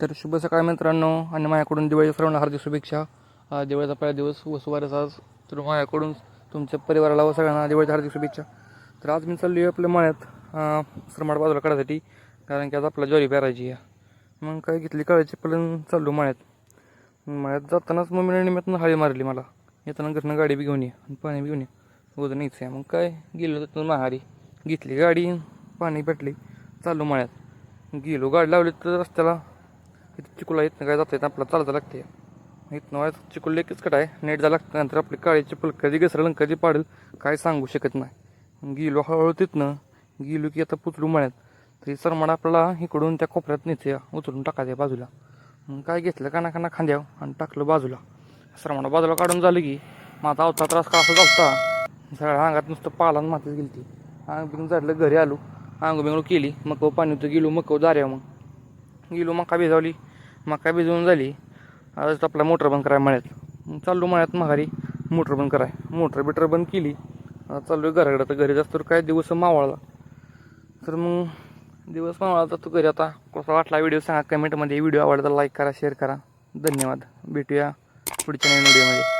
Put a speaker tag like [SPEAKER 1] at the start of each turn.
[SPEAKER 1] तर शुभ सकाळ मित्रांनो आणि माझ्याकडून दिवाळी सर्वांना हार्दिक शुभेच्छा. हा दिवाळीचा पहिला दिवस वसुवारचा आज. तर माझ्याकडून तुमच्या परिवाराला व सगळ्यांना दिवाळीच्या हार्दिक शुभेच्छा. तर आज मी चाललो आहे आपल्या मळ्यात सरमाड बाजूला काढायसाठी कारण की आज आपला ज्वारी पेरायची आहे. मग काय घेतली काळाची पण चाललो मळ्यात. मळ्यात जातानाच मम्मीने निमित्तनं हळी मारली मला. येताना घरनं गाडी बी घेऊन ये आणि पाणी बी घेऊन ये. वजन नाहीच आहे. मग काय गेलो तिथून माहारी घेतली गाडी पाणी पेटली चाललो मळ्यात. गेलो गाडी लावली तर रस्त्याला इथं चिकुला इथनं काय जाता येतं आपल्याला चालता लागते इथनं व्हायचं चिकुल एकच कट आहे. नेट जायला लागतं नंतर आपली काळी चिपल कधी घसरलं कधी पाडेल काय सांगू शकत नाही. गेलो हळूहळू तिथनं गेलो की आता पुचलू मळ्यात. तरी सरमाड आपल्याला इकडून त्या कोपऱ्यात नेते उचलून टाकायचं बाजूला. मग काय घेतलं काना काना खांद्यावर आणि टाकलं बाजूला. सरमाडा बाजूला काढून झालं की माझा आवता त्रास का असं झालता? सगळ्या अंगात नुसतं पाला मातीत मातीच गेली अंग बिंग झाडलं घरी आलो. अंग बिंग केली मग पाणी होतं गेलो मग जाऱ्या मग. गेलो मका भिजावली. मका भिजवून झाली. आज आपला मोटर बंद कराय मळ्यात. मग चाललो मळ्यात माघारी. मोटर बंद कराय. मोटर बिटर बंद केली. आता चाललो घराकडे. तर घरी जास्त काय दिवस मावळला. तर मग दिवस मावळला तर तू घरी आता. कसा वाटला व्हिडिओ सांगा कमेंटमध्ये. व्हिडिओ आवडला लाईक करा शेअर करा. धन्यवाद. भेटूया पुढच्या नवीन व्हिडिओमध्ये